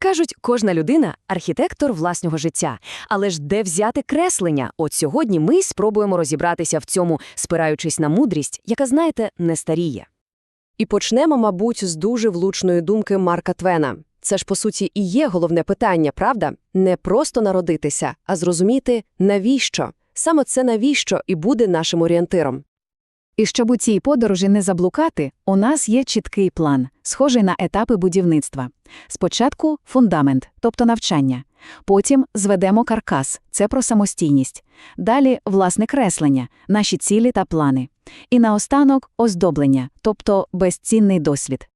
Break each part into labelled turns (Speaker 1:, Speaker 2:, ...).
Speaker 1: Кажуть, кожна людина архітектор власного життя. Але ж де взяти креслення? От сьогодні ми спробуємо розібратися в цьому, спираючись на мудрість, яка, знаєте, не старіє. І почнемо, мабуть, з дуже влучної думки Марка Твена. Це ж, по суті, і є головне питання, правда? Не просто народитися, а зрозуміти, навіщо. Саме це навіщо і буде нашим орієнтиром.
Speaker 2: І щоб у цій подорожі не заблукати, у нас є чіткий план, схожий на етапи будівництва. Спочатку фундамент, тобто навчання. Потім зведемо каркас, це про самостійність. Далі власне креслення, наші цілі та плани. І наостанок оздоблення, тобто безцінний досвід.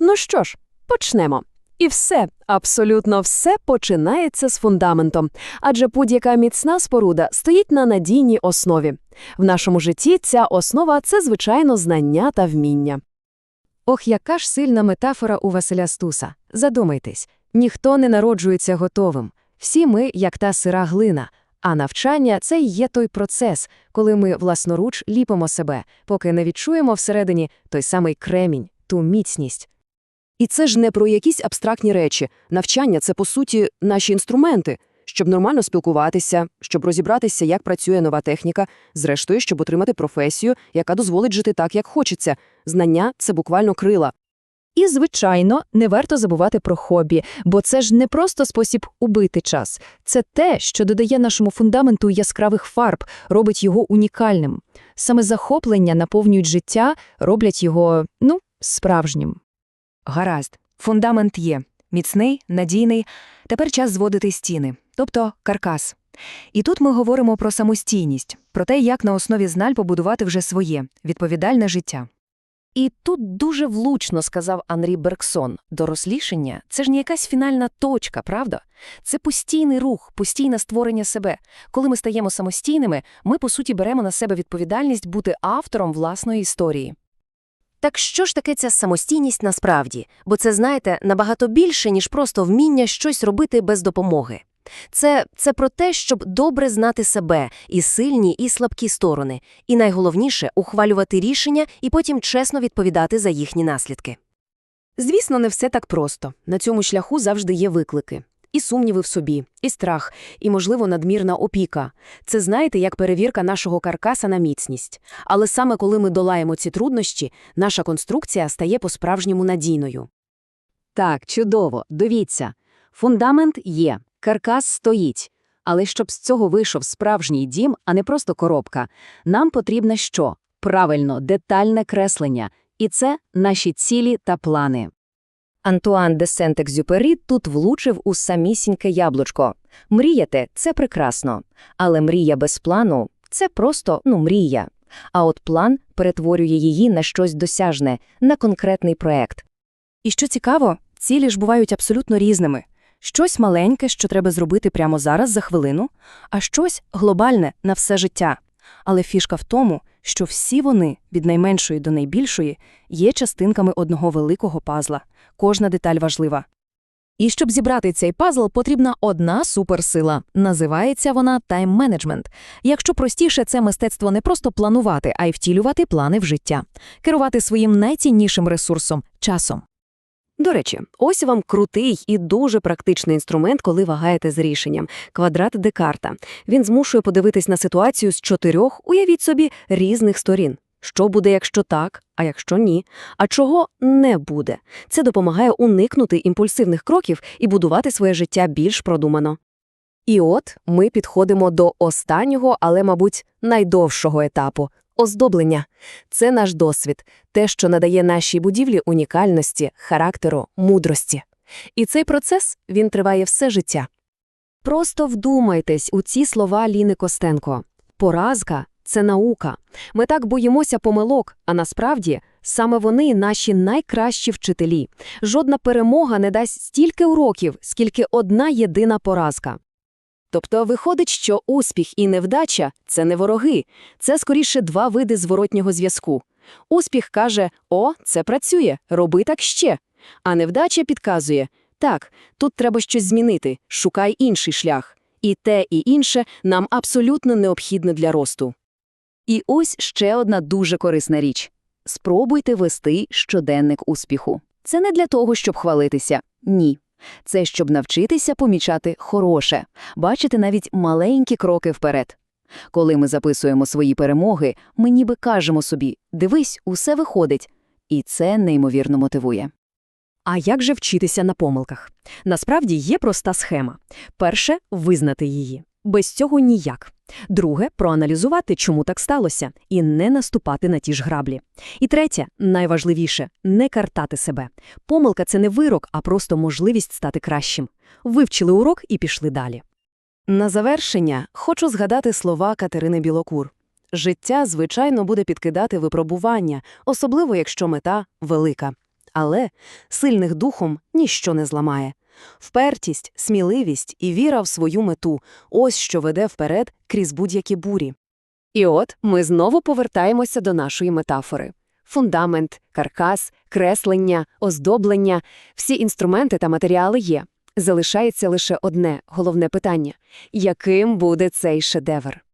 Speaker 1: Ну що ж, почнемо. І все, абсолютно все починається з фундаментом, адже будь-яка міцна споруда стоїть на надійній основі. В нашому житті ця основа – це, звичайно, знання та вміння. Ох, яка ж сильна метафора у Василя Стуса. Задумайтесь, ніхто не народжується готовим. Всі ми, як та сира глина. А навчання – це й є той процес, коли ми власноруч ліпимо себе, поки не відчуємо всередині той самий кремінь, ту міцність. І це ж не про якісь абстрактні речі. Навчання – це, по суті, наші інструменти, щоб нормально спілкуватися, щоб розібратися, як працює нова техніка, зрештою, щоб отримати професію, яка дозволить жити так, як хочеться. Знання – це буквально крила.
Speaker 3: І, звичайно, не варто забувати про хобі, бо це ж не просто спосіб убити час. Це те, що додає нашому фундаменту яскравих фарб, робить його унікальним. Саме захоплення наповнюють життя, роблять його, ну, справжнім.
Speaker 4: Гаразд. Фундамент є. Міцний, надійний. Тепер час зводити стіни, тобто каркас. І тут ми говоримо про самостійність, про те, як на основі знань побудувати вже своє, відповідальне життя.
Speaker 1: І тут дуже влучно сказав Анрі Бергсон, дорослішання – це ж не якась фінальна точка, правда? Це постійний рух, постійне створення себе. Коли ми стаємо самостійними, ми, по суті, беремо на себе відповідальність бути автором власної історії. Так що ж таке ця самостійність насправді? Бо це, знаєте, набагато більше, ніж просто вміння щось робити без допомоги. Це, це про те, щоб добре знати себе, і сильні, і слабкі сторони, і найголовніше – ухвалювати рішення і потім чесно відповідати за їхні наслідки. Звісно, не все так просто. На цьому шляху завжди є виклики. І сумніви в собі, і страх, і, можливо, надмірна опіка. Це, знаєте, як перевірка нашого каркаса на міцність. Але саме коли ми долаємо ці труднощі, наша конструкція стає по-справжньому надійною.
Speaker 2: Так, чудово, дивіться. Фундамент є, каркас стоїть. Але щоб з цього вийшов справжній дім, а не просто коробка, нам потрібне що? Правильно, детальне креслення. І це наші цілі та плани.
Speaker 1: Антуан де Сент-Екзюпері тут влучив у самісіньке яблучко. Мріяти – це прекрасно. Але мрія без плану – це просто, ну, мрія. А от план перетворює її на щось досяжне, на конкретний проект.
Speaker 4: І що цікаво, цілі ж бувають абсолютно різними. Щось маленьке, що треба зробити прямо зараз за хвилину, а щось глобальне на все життя. Але фішка в тому, що всі вони, від найменшої до найбільшої, є частинками одного великого пазла. Кожна деталь важлива.
Speaker 3: І щоб зібрати цей пазл, потрібна одна суперсила. Називається вона тайм-менеджмент. Якщо простіше, це мистецтво не просто планувати, а й втілювати плани в життя, керувати своїм найціннішим ресурсом часом.
Speaker 1: До речі, ось вам крутий і дуже практичний інструмент, коли вагаєте з рішенням – квадрат Декарта. Він змушує подивитись на ситуацію з чотирьох, уявіть собі, різних сторін. Що буде, якщо так, а якщо ні? А чого не буде? Це допомагає уникнути імпульсивних кроків і будувати своє життя більш продумано. І от ми підходимо до останнього, але, мабуть, найдовшого етапу – оздоблення. Це наш досвід, те, що надає нашій будівлі унікальності, характеру, мудрості. І цей процес, він триває все життя. Просто вдумайтесь у ці слова Ліни Костенко. Поразка – це наука. Ми так боїмося помилок, а насправді саме вони наші найкращі вчителі. Жодна перемога не дасть стільки уроків, скільки одна єдина поразка. Тобто виходить, що успіх і невдача – це не вороги, це скоріше два види зворотнього зв'язку. Успіх каже «О, це працює, роби так ще». А невдача підказує «Так, тут треба щось змінити, шукай інший шлях». І те, і інше нам абсолютно необхідне для росту. І ось ще одна дуже корисна річ. Спробуйте вести щоденник успіху. Це не для того, щоб хвалитися. Ні.
Speaker 2: Це щоб навчитися помічати хороше, бачити навіть маленькі кроки вперед. Коли ми записуємо свої перемоги, ми ніби кажемо собі «дивись, усе виходить», і це неймовірно мотивує.
Speaker 1: А як же вчитися на помилках? Насправді є проста схема. Перше – визнати її. Без цього ніяк. Друге – проаналізувати, чому так сталося, і не наступати на ті ж граблі. І третє, найважливіше – не картати себе. Помилка – це не вирок, а просто можливість стати кращим. Вивчили урок і пішли далі. На завершення хочу згадати слова Катерини Білокур. Життя, звичайно, буде підкидати випробування, особливо якщо мета велика. Але сильних духом ніщо не зламає. Впертість, сміливість і віра в свою мету – ось що веде вперед крізь будь-які бурі. І от ми знову повертаємося до нашої метафори. Фундамент, каркас, креслення, оздоблення – всі інструменти та матеріали є. Залишається лише одне головне питання – яким буде цей шедевр?